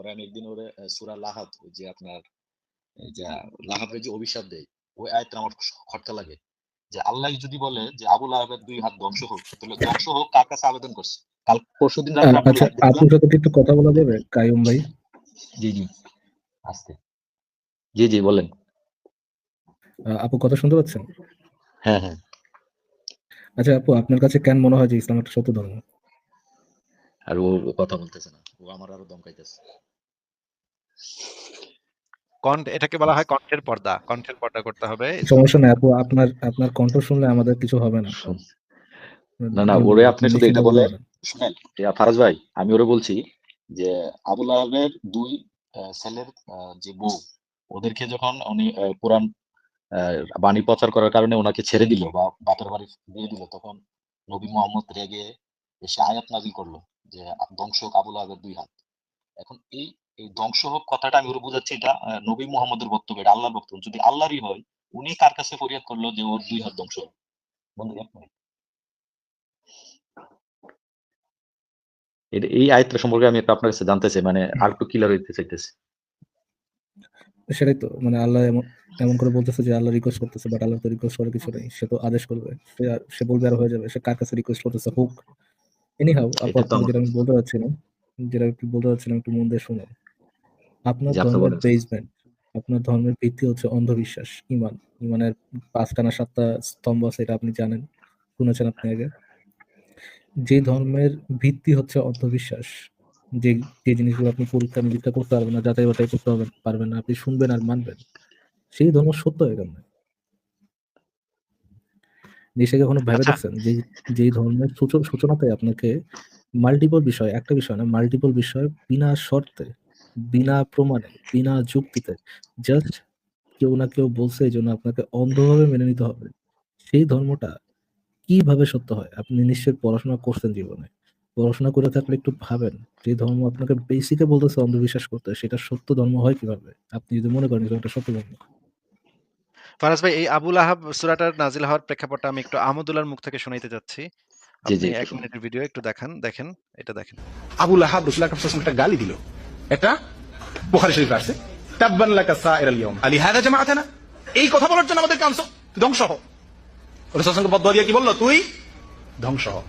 পরে আমি একদিন ওরে সূরা লাহাব যে আপনার যে যে অভিশাপ দেয় ওই আমার খটকা লাগে। যে আল্লাহ যদি বলে যে দুই হাত ধ্বংস হোক তাহলে ধ্বংস হোক কার কাছে আবেদন করছে? কাল পরশু দিন আমি আচ্ছা আপনার সাথে একটু কথা বলা যাবে কায়ুম ভাই? জি জি আস্তে। জি জি বলেন। আপু কথা শুনতে পাচ্ছেন? হ্যাঁ হ্যাঁ। আচ্ছা আপু আপনার কাছে কেন মনে হয় যে ইসলাম একটা সত্য ধর্ম? আর ও কথা বলতেছে না ও আমার আরও দমকাইতেছে। এটাকে বলা হয় কণ্ঠের পর্দা কণ্ঠের পর্দা করতে হবে। সমস্যা নাই আপু আপনার আপনার কণ্ঠ শুনলে আমাদের কিছু হবে না। না না ওরে আপনি শুধু এটা বলে শুনেন ফারাজ ভাই আমি ওরে বলছি যে আবুল আহমের দুই ছেলের যে বউ ওদেরকে যখন উনি আহ, কোরআন আহ, বাণী প্রচার করার কারণে ওনাকে ছেড়ে দিল বা বাপের বাড়ি দিয়ে দিল তখন নবী মোহাম্মদ রেগে এসে আয়াত নাজিল করল যে ধ্বংস হোক আবুল আহমের দুই হাত। এখন এই এই ধ্বংস হোক কথাটা আমি ওরে বুঝাচ্ছি এটা নবী মোহাম্মদের বক্তব্য এটা আল্লাহর বক্তব্য। যদি আল্লাহরই হয় উনি কার কাছে ফরিয়াদ করল যে ওর দুই হাত ধ্বংস হোক বন্ধু এক মিনিট। এই সম্পর্কে আমি একটু আপনার কাছে জানতে চাই মানে আর একটু ক্লিয়ার হইতে চাইতেছি। সেটাই তো মানে আল্লাহ এমন এমন করে বলতেছে যে আল্লাহ রিকোয়েস্ট করতেছে বাট আল্লাহ তো রিকোয়েস্ট করে কিছু নেই। সে তো আদেশ করবে সে আর- বলবে আর হয়ে যাবে সে কার কাছে রিকোয়েস্ট করতেছে হোক এনি হাউ যেটা আমি বলতে চাচ্ছিলাম যেটা একটু বলতে চাচ্ছিলাম একটু মন দিয়ে শুনুন। আপনার ধর্মের বেসমেন্ট আপনার ধর্মের ভিত্তি হচ্ছে অন্ধবিশ্বাস ইমান। ইমানের পাঁচটা না সাতটা স্তম্ভ আছে এটা আপনি জানেন শুনেছেন আপনি আগে। যে ধর্মের ভিত্তি হচ্ছে অন্ধবিশ্বাস যে যে জিনিসগুলো আপনি পরীক্ষা নিরীক্ষা করতে পারবেন না যাচাই বাছাই করতে হবে পারবেন না আপনি শুনবেন আর মানবেন সেই ধর্ম সত্য হয়ে গেল। জিনিসটাকে কখনো ভেবে আচ্ছা। দেখছেন? যে যেই ধর্মের সূচনাতে আপনাকে মাল্টিপল বিষয়, একটা বিষয় না মাল্টিপল বিষয় বিনা শর্তে, বিনা প্রমাণে, বিনা যুক্তিতে জাস্ট কেউ না কেউ বলছে এই জন্য আপনাকে অন্ধভাবে মেনে নিতে হবে। সেই ধর্মটা কীভাবে সত্য হয়? আপনি নিশ্চয়ই পড়াশোনা করছেন জীবনে। পড়াশোনা করে থাকলে একটু ভাবেন, যে ধর্ম আপনাকে বেসিকে বলতেছে অন্ধবিশ্বাস করতে, সেটা সত্য ধর্ম হয় কীভাবে? আপনি যদি মনে করেন এটা সত্য ধর্ম। ফারাজ ভাই, এই আবুল আহাব সুরাটার নাজিল হওয়ার প্রেক্ষাপটটা আমি একটু আহমদুল্লাহর মুখ থেকে শোনাইতে যাচ্ছি। জি, জি, এক মিনিটের ভিডিও একটু দেখান দেখেন এটা দেখেন। আবুল আহাব রসুল আকরাম সাল্লাল্লাহু একটা গালি দিল। এটা বুখারী শরীফে আছে। তাব্বান লাকা সাইরাল ইয়াউম। আলি হাদা জামাআতানা। এই কথা বলার জন্য আমাদের ধ্বংস হ। রাসূল সাল্লাল্লাহু বদুয়া দিয়ে কি বলল? তুই ধ্বংস হ।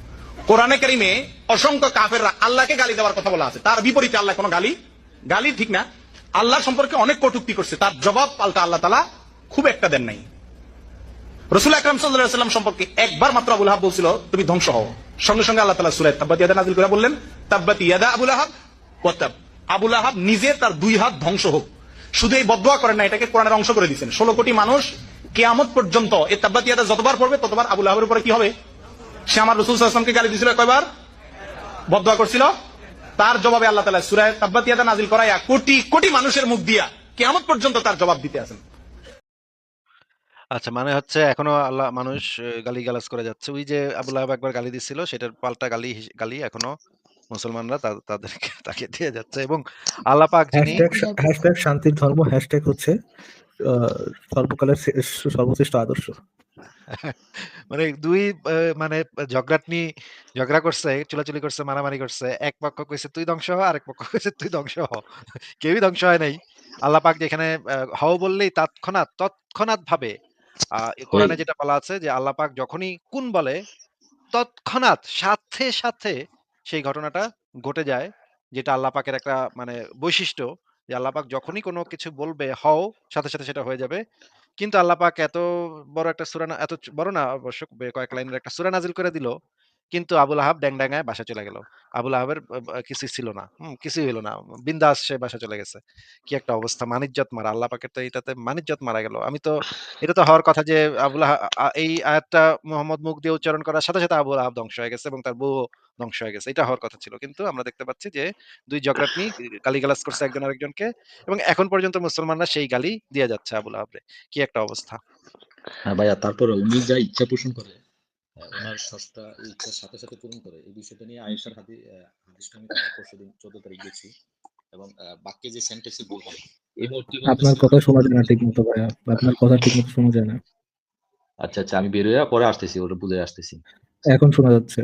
কোরআনে কারিমে অসংখ্য কাফেররা আল্লাহকে গালি দেওয়ার কথা বলা আছে। তার বিপরীতে আল্লাহ কোনো গালি গালি ঠিক না। আল্লাহ সম্পর্কে অনেক কটুক্তি করছে। তার জবাব পাল্টা আল্লাহ তালা খুব একটা দেন নাই। রসুল আকরাম সাল্লাম সম্পর্কে একবার মাত্র আবুল আহাব বলছিল, তুমি ধ্বংস হও। সঙ্গে সঙ্গে আল্লাহ তালা সুরায় তাব্বাত ইয়াদা নাজিল করে বললেন, তাব্বাত ইয়াদা আবুল আহাব ওয়াতাব আবুল আহাব নিজে তার দুই হাত ধ্বংস হোক। শুধু এই বদোয়া করেন না, এটাকে কোরআনের অংশ করে দিচ্ছেন ষোলো কোটি মানুষ কেয়ামত পর্যন্ত এই তাব্বাত ইয়াদা যতবার পড়বে, ততবার আবুল আহাবের উপরে কি হবে? সে আমার রসুল সাল্লামকে গালি দিছিল কয়বার? বদোয়া করছিল। তার জবাবে আল্লাহ তালা সুরায় তাব্বাত ইয়াদা নাজিল করাইয়া কোটি কোটি মানুষের মুখ দিয়া কেয়ামত পর্যন্ত তার জবাব দিতে আছেন। আচ্ছা মানে হচ্ছে এখনও আল্লাহ মানুষ গালি গালাজ করে যাচ্ছে। ওই যে আহাব একবার গালি দিছিল সেটার পাল্টা গালি হিস- গালি এখনও মুসলমানরা তা- তাদেরকে তাকে দিয়ে যাচ্ছে এবং আল্লাহ পাক যিনি হ্যাশট্যাগ হ্যাশট্যাগ শান্তির ধর্ম হ্যাশট্যাগ হচ্ছে আহ, সর্বকালের সর্বশ্রেষ্ঠ আদর্শ। মানে দুই আহ, মানে ঝগড়াটনি ঝগড়া করছে চুলাচুলি করছে মারামারি করছে এক পক্ষ কইছে তুই ধ্বংস হ আরেক পক্ষ কইছে তুই ধ্বংস হ। কেউই ধ্বংস হয় নাই। আল্লাহ পাক যেখানে আহ, হও বললেই তৎক্ষণাৎ তৎক্ষণাৎ ভাবে কোরআনে যেটা বলা আছে যে আল্লাহ পাক যখনই কোন বলে তৎক্ষণাৎ সাথে সাথে সেই ঘটনাটা ঘটে যায় যেটা আল্লাহ পাকের একটা মানে বৈশিষ্ট্য যে আল্লাহ পাক যখনই কোনো কিছু বলবে হও সাথে সাথে সেটা হয়ে যাবে। কিন্তু আল্লাহ পাক এত বড় একটা সুরানা এত বড় না অবশ্য কয়েক লাইনের একটা সূরা নাজিল করে দিল। কিন্তু আবুল আহাব ড্যাং ড্যাঙ্গায় বাসা চলে গেল। আবুল আহাবের কিছু ছিল না। হুম, কিছুই হলো না। বিন্দাস সে বাসা চলে গেছে। কি একটা অবস্থা মানিজ্জত মারা। আল্লাহ পাকের তো এটাতে মানিজ্জত মারা গেল। আমি তো, এটা তো হওয়ার কথা যে আবুল এই আয়াতটা মোহাম্মদ মুখ দিয়ে উচ্চারণ করার সাথে সাথে আবুল আহাব ধ্বংস হয়ে গেছে এবং তার বউ ধ্বংস হয়ে গেছে। এটা হওয়ার কথা ছিল। কিন্তু আমরা দেখতে পাচ্ছি যে দুই জগরাটনি গালিগালাজ করছে একজন আরেকজনকে এবং এখন পর্যন্ত মুসলমানরা সেই গালি দিয়ে যাচ্ছে আবুল আহাবরে। কি একটা অবস্থা। হ্যাঁ ভাইয়া তারপরে উনি যা ইচ্ছা পোষণ করে ওনার সস্তা ইচ্ছার সাথে সাথে পূরণ করে এই বিষয়টা নিয়ে আয়েশার হাদি হাদিসটা আমি পরশু দিন চোদ্দ তারিখ গেছি এবং বাক্যে যে সেন্টেন্সে ভুল হয় এই মুহূর্তে আপনার কথা শোনা যায় না ঠিক মতো ভাইয়া আপনার কথা ঠিক মতো শোনা যায় না আচ্ছা আচ্ছা আমি বের হয়ে পরে আসতেছি ওটা বুঝে আসতেছি এখন শোনা যাচ্ছে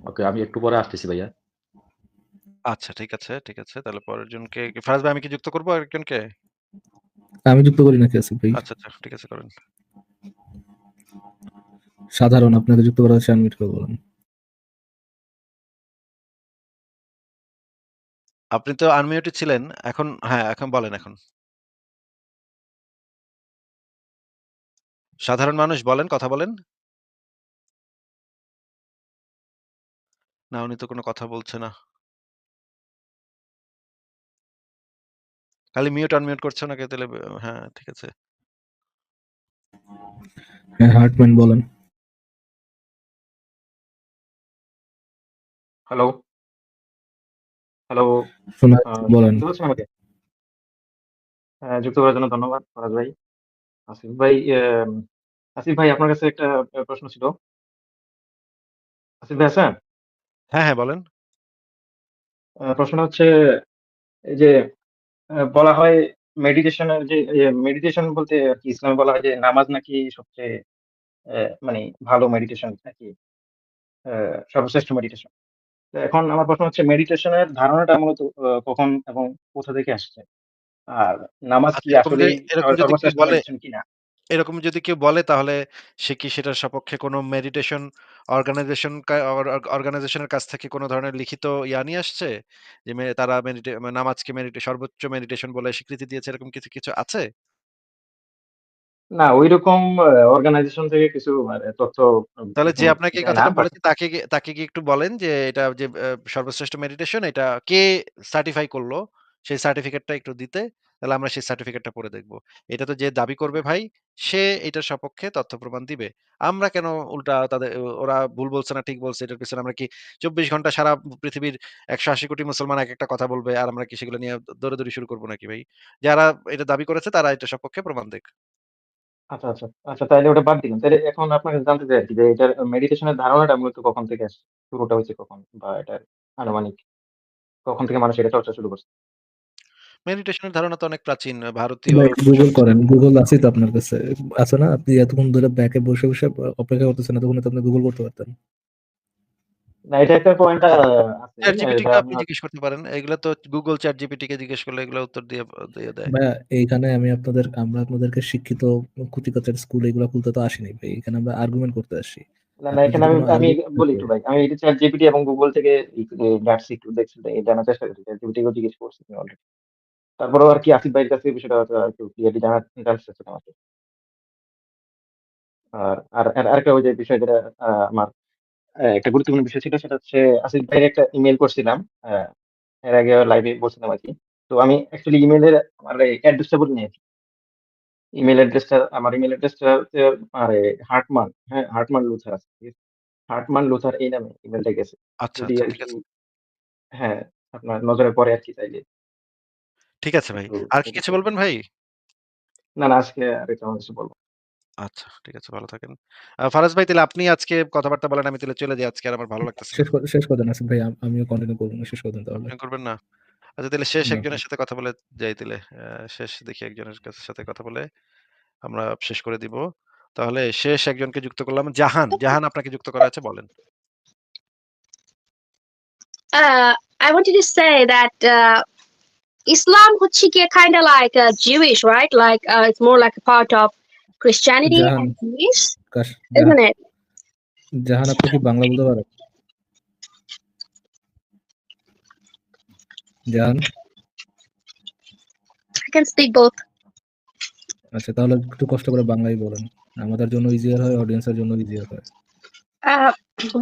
ওকে আমি একটু পরে আসতেছি ভাইয়া আচ্ছা ঠিক আছে, ঠিক আছে। তাহলে পরের জনকে ফারাজ ভাই আমি কি যুক্ত করব আরেকজনকে? আমি যুক্ত করি নাকি আসিফ ভাই? আচ্ছা, আচ্ছা ঠিক আছে করেন। সাধারণ আপনাকে যুক্ত করা হচ্ছে আনমিউট করে বলেন। আপনি তো আনমিউটেড ছিলেন। এখন হ্যাঁ, এখন বলেন এখন। সাধারণ মানুষ বলেন, কথা বলেন। না, উনি তো কোনো কথা বলছে না। খালি মিউট আনমিউট করছে ওনাকে তাহলে হ্যাঁ, ঠিক আছে। হ্যাঁ, হার্টম্যান বলেন। হ্যালো। হ্যালো। শোনা বলেন। শুনতে আমাকে? হ্যাঁ, যুক্ত করার জন্য ধন্যবাদ ফরাজ ভাই। আসিফ ভাই আসিফ ভাই আপনার কাছে একটা প্রশ্ন ছিল। আসিফ ভাই আছেন? হ্যাঁ, হ্যাঁ বলেন। আ প্রশ্নটা হচ্ছে এই যে বলা হয় মেডিটেশনের যে মেডিটেশন বলতে আরকি ইসলামে বলা হয় যে নামাজ নাকি সবচেয়ে মানে ভালো মেডিটেশন নাকি সর্বশ্রেষ্ঠ মেডিটেশন। এখন আমার প্রশ্ন হচ্ছে মেডিটেশন এর ধারণাটা মূলত কখন এবং কোথা থেকে আসছে? আর নামাজ কি আচ্ছা এরকম যদি আসলেই এরকম যদি কেউ বলে কিনা? এরকম যদি কেউ বলে তাহলে সে কি সেটার সপক্ষে কোনো মেডিটেশন অর্গানাইজেশন কা অর অর অর্গানাইজেশনের কাছ থেকে কোনো ধরনের লিখিত ইয়া নিয়ে আসছে? যে তারা মেডিটে নামাজকে মেডিটে সর্বোচ্চ মেডিটেশন বলে স্বীকৃতি দিয়েছে এরকম কিছু, কিছু আছে? না, আ অর্গানাইজেশন থেকে কিছু মানে তথ্য তাহলে যে আপনাকে এই কথাটা বলেছে তাকে তাকে গিয়ে একটু বলেন যে এটা যে সর্বশ্রেষ্ঠ মেডিটেশন এটা কে সার্টিফাই করল? সেই সার্টিফিকেটটা একটু দিতে। তাহলে আমরা সেই সার্টিফিকেটটা পড়ে দেখব। এটা তো যে দাবি করবে ভাই সে এটার সপক্ষে তথ্য প্রমাণ দিবে। আমরা কেন উল্টা তাদের ওরা ভুল বলছে না ঠিক বলছে এটার পিছনে আমরা কি ২৪ ঘণ্টা সারা পৃথিবীর ১৮০ কোটি মুসলমান এক একটা কথা বলবে আর আমরা কি সেগুলো নিয়ে দৌড়াদৌড়ি শুরু করব নাকি ভাই? যারা এটা দাবি করেছে তারা এটার সপক্ষে প্রমাণ দিক। আচ্ছা, আচ্ছা। আচ্ছা তাইলে ওটা বাদ দিলাম। তাইলে এখন আপনার কাছে জানতে চাই আরকি যে এটার মেডিটেশনের ধারণাটা মূলত কখন থেকে আসছে? শুরুটা হয়েছে কখন? বা এটার আনুমানিক কখন থেকে মানুষ এটা চর্চা শুরু করছে? মেডিটেশনের ধারণা তো অনেক প্রাচীন। ভারতীয় গুগল করেন। গুগল আছে তো আপনার কাছে। আছে না? আপনি এতক্ষণ ধরে ব্যাকে বসে, বসে অপেক্ষা করতেছেন এতক্ষণে তো আপনি গুগল করতে পারতেন। না এটা একটা পয়েন্ট আছে। আপনি জিজ্ঞেস করতে পারেন। এগুলা তো ChatGPT কে জিজ্ঞেস করলে এগুলা উত্তর দিয়ে দিয়ে এইখানে আমি আপনাদের আমরা আপনাদেরকে শিক্ষিত কুচিকাঁচার স্কুল এগুলা খুলতে তো আসিনি ভাই। এখানে আমরা আর্গুমেন্ট করতে আসছি। না, না এখানে আমি কোনো আমি আর্গুমেন্ট বলি একটু ভাই। আমি এটা ChatGPT এবং Google থেকে ঘাটছি একটু দেখছি এই জানার চেষ্টা করছি। জিজ্ঞেস করছি অলরেডি। তারপরেও আরকি আসিফ ভাইয়ের কাছে এই বিষয়টা ক্লিয়ারলি জানার। আর আর আর আরেকটা ওই যে বিষয় যেটা আমার একটা গুরুত্বপূর্ণ বিষয় ছিল সেটা হচ্ছে আসিফ ভাইয়ের একটা ইমেইল করছিলাম। এর আগে লাইভে বলছিলাম আর কি তো আমি অ্যাকচুয়ালি ইমেইলের আমার অ্যাড্রেসটা বলি আরকি। ইমেইল অ্যাড্রেসটা আমার ইমেইল অ্যাড্রেসটা হচ্ছে আরে হার্টমান, হ্যাঁ? হার্টমান লুথার আছে। হার্টমান লুথার এই নামে ইমেইলটা গেছে। আচ্ছা, আচ্ছা। হ্যাঁ, আপনার নজরে পড়ে আরকি চাইলে। ঠিক আছে ভাই। আর কি কিছু বলবেন ভাই? না, না আজকে আর কিছু বলব। আচ্ছা ঠিক আছে ভালো থাকেন। ফারাজ ভাই তাহলে আপনি আজকে কথাবার্তা বলেন আমি তাহলে চলে যাই আজকে আর আমার ভালো লাগতেছে শেষ করে শেষ করে দেন আসিফ ভাই। আমিও কন্টিনিউ করব না। শেষ করে দেন তাহলে। আপনি করবেন না? আচ্ছা তাহলে শেষ একজনের সাথে কথা বলে যাই তাইলে। আ শেষ দেখি একজনের কাছে সাথে কথা বলে আমরা শেষ করে দিব। তাহলে শেষ একজনকে যুক্ত করলাম। জাহান, জাহান আপনাকে যুক্ত করা আছে বলেন। I wanted to say that uh, Islam হচ্ছে গিয়ে kind of like uh, Jewish, right? Like uh, it's more like a part of Christianity Jahan and কাশ জাহান isn't it? জাহান আপনি কি বাংলা বলতে পারেন? জাহান I can speak both. আচ্ছা তাহলে একটু কষ্ট করে বাংলাই বলেন। আমাদের জন্য ইজিয়ার হয়, অডিয়েন্সের জন্য ইজিয়ার হয়।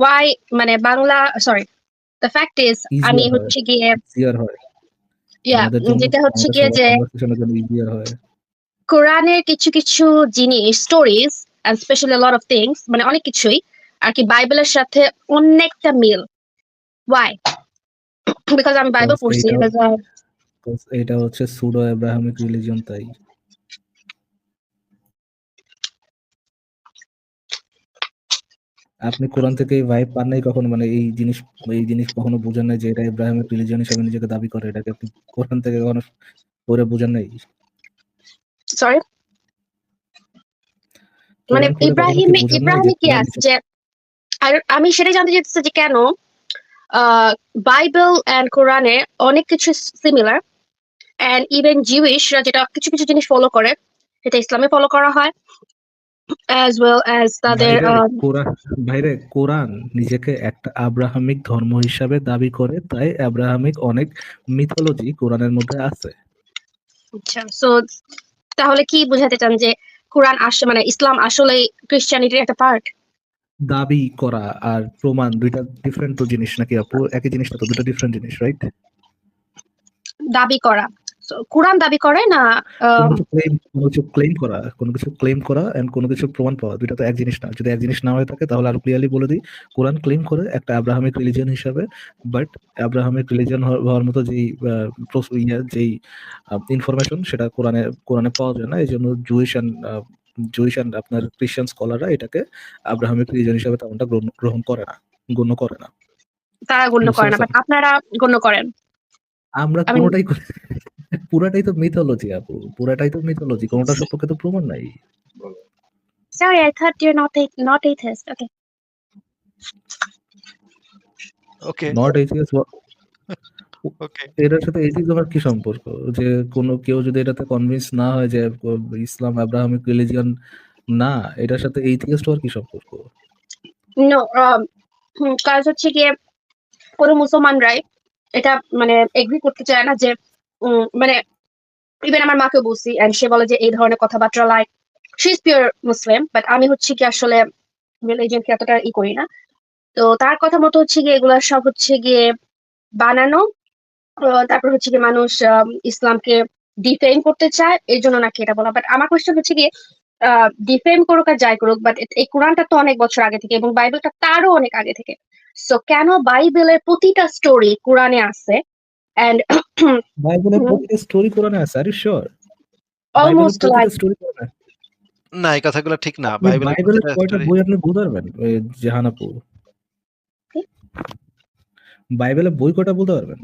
Why মানে Bangla sorry the fact is আমি। হচ্ছে গিয়ে ইজিয়ার হয়। যেটা হচ্ছে গিয়ে যে ইজিয়ার হয়। কোরআনের কিছু কিছু জিনিস stories especially a lot of things মানে অনেক কিছুই আর কি বাইবেলের সাথে অনেকটা মিল why because আমি বাইবেল পড়ছি এইটা হচ্ছে সুডো আব্রাহামিক রিলিজিয়ন তাই। আপনি কোরআন থেকে এই ভাইব পান নাই কখনো মানে এই জিনিস এই জিনিস কখনো বুঝেন নাই যে এটা ইব্রাহিমের রিলিজিয়ন হিসেবে নিজেকে দাবি করে এটাকে আপনি কোরআন থেকে কখনো পড়ে বুঝেন নাই? Sorry? মানে ইব্রাহিম ইব্রাহিমে কি আছে যে আর আমি সেটাই জানতে চাইতেছি যে কেন বাইবেল অ্যান্ড কোরআনে অনেক কিছু সিমিলার অ্যান্ড ইভেন জিউইশরা যেটা কিছু কিছু জিনিস ফলো করে সেটা ইসলামে ফলো করা হয় অ্যাজ ওয়েল অ্যাজ তাদের বাইরে কোরআন নিজেকে একটা আব্রাহামিক ধর্ম হিসাবে দাবি করে তাই আব্রাহামিক অনেক মিথোলজি কোরআনের মধ্যে আছে। আচ্ছা সো তাহলে কি বোঝাতে চান যে কোরআন আসলে মানে ইসলাম আসলে ক্রিশ্চিয়ানিটির একটা পার্ট দাবি করা আর প্রমাণ দুইটা ডিফারেন্ট তো জিনিস নাকি আপু? একই জিনিসটা তো দুটো ডিফারেন্ট জিনিস রাইট দাবি করা। কোরআন দাবি করে না কোনো কিছু ক্লেম করা কোনো কিছু ক্লেম করা এন্ড কোনো কিছু প্রমাণ পাওয়া দুইটা তো এক জিনিস না। যদি এক জিনিস না হয়ে থাকে তাহলে আরও ক্লিয়ারলি বলে দিই কোরআন ক্লেম করে একটা আব্রাহামিক রিলিজিয়ন হিসাবে বাট আব্রাহামিক রিলিজিয়ন হওয়ার মতো যেই ইয়ে যেই ইনফরমেশন সেটা কোরআনে কোরআনে পাওয়া যায় না। এই জন্য জুইশ অ্যান্ড জুইশ অ্যান্ড আপনার ক্রিশ্চিয়ান স্কলাররা এটাকে আব্রাহামিক রিলিজিয়ন হিসাবে তেমনটা গ্রহণ গ্রহণ করে না গণ্য করে না। তারা গণ্য করে না বাট আপনারা গণ্য করেন। আমরা আমি- কোনোটাই করি পুরাটাই তো মিথোলজি আপু পুরাটাই তো মিথোলজি কোনোটা সম্পর্কে তো প্রমাণ নাই। Sorry I thought you not not atheist okay okay not HS okay এটার সাথে এইচএস কি সম্পর্ক? যে কোনো কেউ যদি এটাতে কনভিন্স না হয় যে ইসলাম আব্রাহামিক রিলিজিয়ন না এটার সাথে এইথিস্ট হওয়ার কি সম্পর্ক? নো কাজ হচ্ছে গিয়ে কোনো মুসলমানরাই এটা মানে এগ্রি করতে চায় না যে মানে ইভেন আমার মাকে বলছি এন্ড সে বলে যে এই ধরনের কথাবার্তা like she is pure Muslim but আমি হচ্ছে কি আসলে রিলিজিয়নকে এতটা ই করি না। তো তার কথা মতো হচ্ছে গিয়ে এগুলা সব হচ্ছে গিয়ে বানানো তারপর হচ্ছে গিয়ে মানুষ ইসলামকে ডিফেম করতে চায়, এই জন্য নাকি এটা বলা। বাট আমার কোয়েশ্চেন হচ্ছে গিয়ে ডিফেম করুক আর যাই করুক বাট এই কোরআনটা তো অনেক বছর আগে থেকে এবং বাইবেলটা তারও অনেক আগে থেকে। সো কেন বাইবেলের প্রতিটা স্টোরি কোরআনে আছে? এন্ড বাইবেলের। প্রতিটা স্টোরি কোরআনে আছে আর শিওর অলমোস্ট লাইক স্টোরি কোরআনে না? এই কথাগুলো ঠিক না। বাইবেলের বাইবেলের কয়টা বই আপনি বলতে পারবেন? ওই জাহানাপু বাইবেলের বই কয়টা বলতে পারবেন?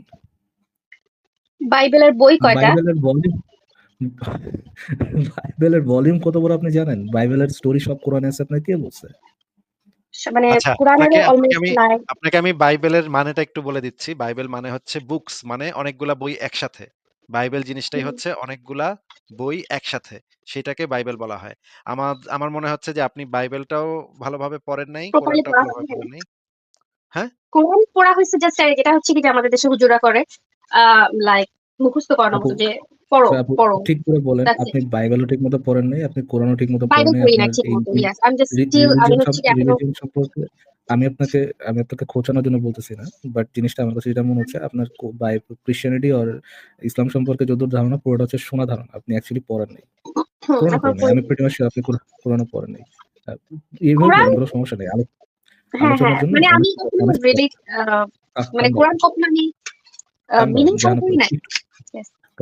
বাইবেলের বই কয়টা? বাইবেলের ভলিউম বাইবেলের ভলিউম কত বড় আপনি জানেন? বাইবেলের স্টোরি সব কোরআনে আছে আপনাকে কে বলছে? মানে কোরআনের অলমোস্ট নাই আপনাকে আমি বাইবেলের মানেটা একটু বলে দিচ্ছি। বাইবেল মানে হচ্ছে বুকস মানে অনেকগুলা বই একসাথে। বাইবেল জিনিসটাই হচ্ছে অনেকগুলা বই একসাথে। সেটাকে বাইবেল বলা হয়। আমার আমার মনে হচ্ছে যে আপনি বাইবেলটাও ভালোভাবে পড়েন নাই Properly কোরআনটাও ভালোভাবে পড়েন নাই। কোরআন পড়া হয়েছে জাস্ট যেটা হচ্ছে কি যে আমাদের দেশে হুজুরা করে লাইক মুখস্থ আপু- যে পড়ো পড়ো। ঠিক করে বলেন. আপনি বাইবেলও ঠিক মতো পড়েন নাই আপনি কোরআনও ঠিক মতো পড়েন নাই সম্পর্কে আমি আপনাকে আমি আপনাকে খোঁচানোর জন্য বলতেছি না বাট জিনিসটা আমার কাছে যেটা মনে হচ্ছে আপনার ক্রিশ্চিয়ানিটি আর ইসলাম সম্পর্কে যত ধারণা পুরোটা হচ্ছে সোনা ধারণা আপনি অ্যাকচুয়ালি পড়েন নাই। আমি প্রিটি মাস আপনি কোরআন- কোরআনও পড়েন নাই। এইভাবে সমস্যা নেই হ্যাঁ হ্যাঁ মানে আমি মানে কোরআন কখনো আমি মিনিং করি নাই?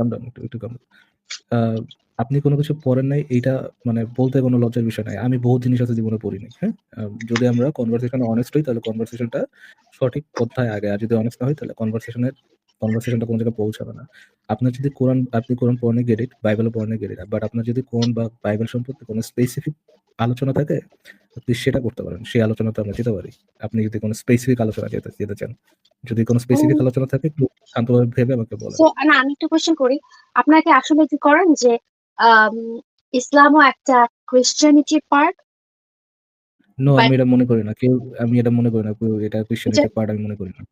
Calm down, একটু একটু। আহ, আপনি কোনো কিছু পড়েন নাই এইটা মানে বলতে কোনো লজ্জার বিষয় নাই। আমি বহু জিনিস আছে জীবনে পড়িনি হ্যাঁ? যদি আমরা কনভারসেশনে অনেস্ট হই তাহলে কনভারসেশনটা সঠিক পন্থায় আগে আর যদি অনেস্ট না হই তাহলে কনভারসেশনের কনভারসেশনটা কোনো জায়গায় পৌঁছাবে না। আপনার যদি কোরআন আপনি কোরআন পড়নে গেট বাইবেলও পড়নে গেট বাট আপনার যদি কোরআন বা বাইবেল সম্পর্কে কোনো স্পেসিফিক আলোচনা থাকে আপনি সেটা করতে পারেন সেই আলোচনাতে আমরা যেতে পারি। আপনি যদি কোনো স্পেসিফিক আলোচনা যেতে যেতে চান যদি কোনো স্পেসিফিক আলোচনা থাকে একটু শান্তভাবে ভেবে আমাকে বলেন। So, না আমি একটা কোয়েশ্চেন করি। আপনাকে আসলে কি করেন যে ইসলামও একটা ক্রিশ্চিয়ানিটির পার্ট নো আমি এটা মনে করি না। কেউ আমি এটা মনে করি না। এটা ক্রিশ্চিয়ানিটি পার্ট আমি মনে করি না।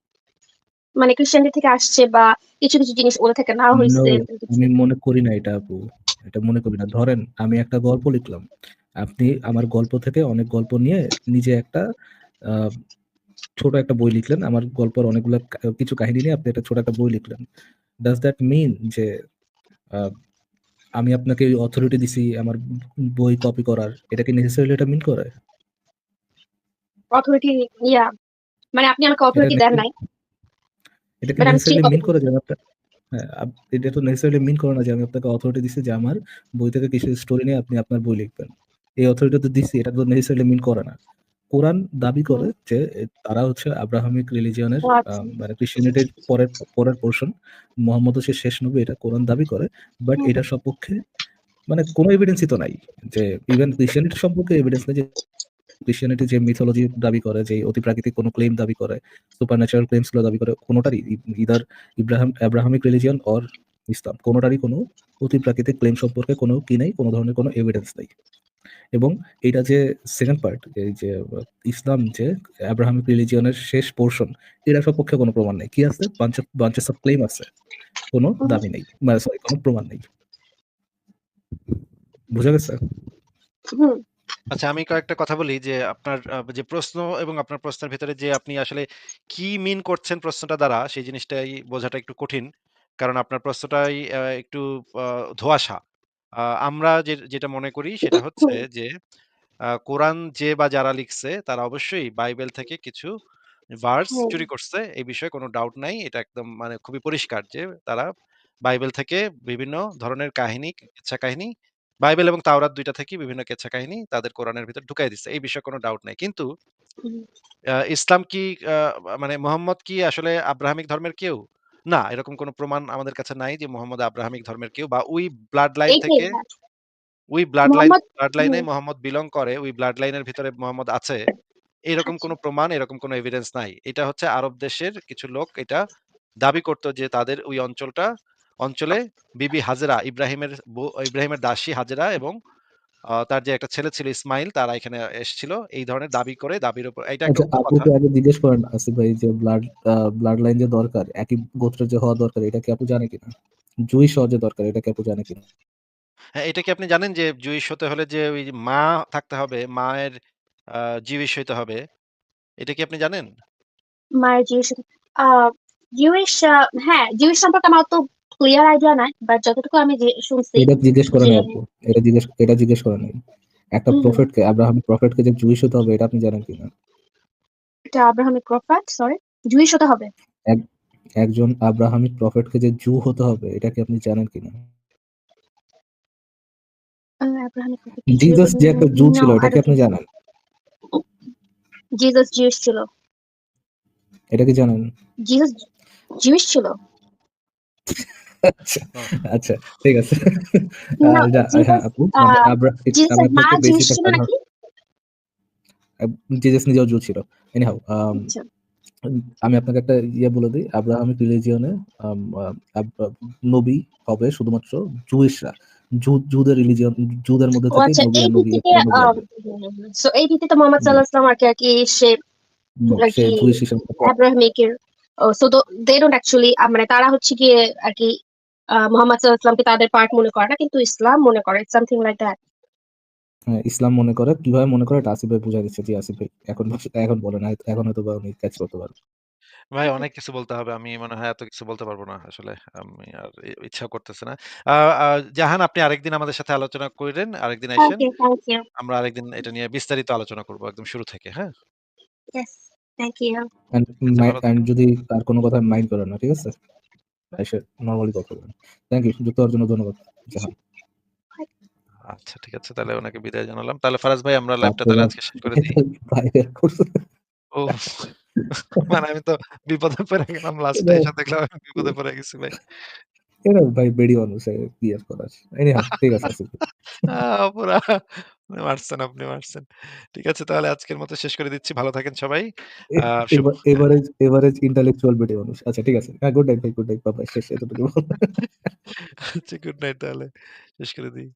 মানে ক্রিশ্চিয়ানিটি থেকে আসছে বা কিছু কিছু জিনিস ওদের থেকে নেওয়া No, হয়েছে? আমি মনে করি না এটা আপু। এটা মনে করি না। ধরেন আমি একটা গল্প লিখলাম। আপনি আমার গল্প থেকে অনেক গল্প নিয়ে নিজে একটা ছোট একটা বই লিখলেন। আমার গল্পের অনেকগুলো কিছু কাহিনী নিয়ে আপনি একটা ছোট একটা বই লিখলেন। ডাজ দ্যাট মিন যে আমি আপনাকে অথরিটি দিছি আমার বই কপি করার? এটা কি নেসেসারিলি এটা মিন করে? অথরিটি ইয়া মানে আপনি আমাকে অথরিটি দেন নাই। এটা কি নেসেসারিলি মিন করে যে আপনার হ্যাঁ এটা তো নেসেসারিলি মিন করে না যে আমি আপনাকে অথরিটি দিছি যে আমার বই থেকে কিছু স্টোরি নিয়ে আপনি আপনার বই লিখবেন। এই অথরিটি তো দিচ্ছি এটা তো নেসেসারিলি মিন করে না কোরআন দাবি করে যে তারা হচ্ছে আব্রাহামিক রিলিজিয়নের আচ্ছা। মানে ক্রিশ্চিয়ানিটির পরের পরের পোর্শন মোহাম্মদ হচ্ছে শেষ নবী এটা কোরআন দাবি করে বাট। এটা সপক্ষে মানে কোনো এভিডেন্সই তো নাই যে ইভেন ক্রিশ্চিয়ানিটি সম্পর্কে এভিডেন্স নেই যে ক্রিশ্চিয়ানিটি যে মিথোলজি দাবি করে, যে অতিপ্রাকৃতিক কোনো ক্লেম দাবি করে, সুপারন্যাচারাল ক্লেইমসগুলো দাবি করে, কোনটারই either Ibrahim Abrahamic religion or Islam কোনোটারই কোনো অতিপ্রাকৃতিক ক্লেইম সম্পর্কে কোনো কি নাই, কোনো ধরনের কোনো এভিডেন্স নাই। এবং এইটা যে সেকেন্ড পার্ট এই যে ইসলাম যে আব্রাহামিক রিলিজিয়নের শেষ পোরশন এটার সপক্ষে কোনো প্রমাণ নেই। কি আছে? বাঞ্চেস অফ ক্লেইম আছে। কোনো দাবি নেই। মানে সরি কোনো প্রমাণ নেই। বুঝা গেছে? আচ্ছা আমি কয়েকটা কথা বলি যে আপনার যে প্রশ্ন এবং আপনার প্রশ্নের ভিতরে যে আপনি আসলে কি মিন করছেন প্রশ্নটা দ্বারা সেই জিনিসটাই বোঝাটা একটু কঠিন। কারণ আপনার প্রশ্নটাই একটু ধোঁয়াশা। আ আমরা যে যেটা মনে করি সেটা হচ্ছে যে আ কোরআন যে বা যারা লিখছে তারা অবশ্যই বাইবেল থেকে কিছু ভার্স হুম। চুরি করছে। এই বিষয়ে কোনো ডাউট নাই। এটা একদম মানে খুবই পরিষ্কার যে তারা বাইবেল থেকে বিভিন্ন ধরনের কাহিনী, কিচ্ছা কাহিনী বাইবেল এবং তাওরাত ২ টা থেকেই বিভিন্ন কেচ্ছা কাহিনী তাদের কোরআনের ভিতর ঢুকাই দিছে। এই বিষয়ে কোনো ডাউট নাই। কিন্তু হুম। আ ইসলাম কি আ মানে মোহাম্মদ কি আসলে আব্রাহামিক ধর্মের কেউ? না, এরকম কোনো প্রমাণ আমাদের কাছে নাই যে মোহাম্মদ আব্রাহামিক ধর্মের কেউ বা ওই ব্লাড লাইন থেকে হ্যাঁ। ওই ব্লাড লাইন ব্লাড লাইনে মোহাম্মদ বিলং করে, ওই ব্লাড লাইনের ভিতরে মোহাম্মদ আছে। এরকম আচ্ছা। কোনো প্রমাণ, এরকম কোনো এভিডেন্স নাই। এটা হচ্ছে আরব দেশের কিছু লোক এটা দাবি করত যে তাদের ওই অঞ্চলটা অঞ্চলে বিবি হাজেরা ইব্রাহিমের ইব্রাহিমের দাসী হাজেরা এবং তার যে একটা ছেলে ছিল ইসমাইল তারা এখানে এসেছিল। এই ধরনের দাবি করে দাবির উপর এটা একটা আচ্ছা কথা। আপুকে আগে জিজ্ঞেস করেন আসিফ ভাই যে ব্লাড ব্লাড লাইন যে দরকার একই গোত্রের যে হওয়া দরকার এটা কি আপু জানে কিনা? হওয়া যে দরকার এটা কি আপু জানে কিনা? হ্যাঁ, এটা কি আপনি জানেন যে জুইশ হতে হলে যে ওই যে মা থাকতে হবে, মায়ের জিউস হইতে হবে। এটা কি আপনি জানেন? মায়ের জিউস আ জিউস হ্যাঁ, জিউস সম্পর্কে আমার অত ক্লিয়ার আইডিয়া নাই। বাট যতটুকু আমি শুনছি এটা জিজ্ঞেস করে নাই। এটা জিজ্ঞেস এটা জিজ্ঞেস করে নাই। একটা। প্রফেটকে আব্রাহামিক প্রফেটকে যে জুইশ হতে হবে এটা আপনি জানেন কিনা? এটা আব্রাহামিক প্রফেট সরি জুইশ হতে হবে? এক একজন আব্রাহামিক প্রফেটকে যে জু হতে হবে এটা কি আপনি জানেন কিনা? আ আব্রাহামিক প্রফেট কি জু যে একটা জু ছিল এটা কি আপনি। জানেন? জিসাস জিউস ছিল। এটা কি জানেন? জিসাস জিউস ছিল? আচ্ছা, আচ্ছা ঠিক আছে। যা হ্যাঁ নিজেও জু ছিল। এনিহাউ আচ্ছা। আমি আপনাকে একটা ইয়ে বলে দেই। আব্রাহামিক রিলিজিয়নে আব নবী হবে শুধুমাত্র জুইশরা। জুদের রিলিজিয়ন জুদের মধ্যে ও থেকেই আচ্ছা নবী আর। সো এই ভিত্তিতে মোহাম্মদ সাল্লাল্লাহু আলাইহি ওয়াসাল্লাম আরকি আরকি সে আব্রাহামিকের সো দে ডোন্ট অ্যাকচুয়ালি মানে তারা হচ্ছে গিয়ে আরকি আ মোহাম্মদ সাল্লাল্লাহু আলাইহি ওয়াসাল্লামকে তাদের পার্ট মনে করে না। কিন্তু ইসলাম মনে করে। Something like that. ইসলাম মনে করে। কীভাবে মনে করে এটা আসিফ ভাই বুঝায় দিচ্ছে। জি আসিফ ভাই এখন এখন বলেন এখন হয়তোবা উনি ক্যাচ করতে পারবেন। ভাই অনেক কিছু বলতে হবে। আমি মনে হয় এত কিছু বলতে পারব না আসলে। আমি আর ই ইচ্ছাও করতেছে না। জাহান আপনি আরেকদিন আমাদের সাথে আলোচনা কইরেন। আরেকদিন আইসেন। Okay, thank you. আমরা আরেকদিন এটা নিয়ে বিস্তারিত আলোচনা করব একদম শুরু থেকে, হ্যাঁ? Thank you. ভালো যদি তার কোনো কথা মাইন্ড করেন না, ঠিক আছে? এসে নরমালি কথা বলেন। থ্যাংক ইউ যুক্ত হওয়ার জন্য ধন্যবাদ। আচ্ছা ঠিক আছে। তাহলে ওনাকে বিদায় জানালাম। তাহলে ফারাজ ভাই আমরা লাইভটা তাহলে আজকে শেষ করে দিই। ওফ! মানে আমি তো বিপদে পড়ে গেলাম লাস্টে এসে দেখলাম আমি বিপদে পড়ে গেছি ভাই। এরা ভাই বেডি মানুষ করার। ঠিক আছে পুরা মারছেন আপনি মারছেন। ঠিক আছে তাহলে আজকের মতো শেষ করে দিচ্ছি। ভালো থাকেন সবাই। হ্যাঁ। এভারেজ এভারেজ ইন্টালেকচুয়াল বেডি মানুষ। আচ্ছা ঠিক আছে। হ্যাঁ, গুড নাইট ভাই, গুড নাইট। বাবা শেষ এতটুকু। আচ্ছা গুড নাইট তাহলে শেষ করে দিই।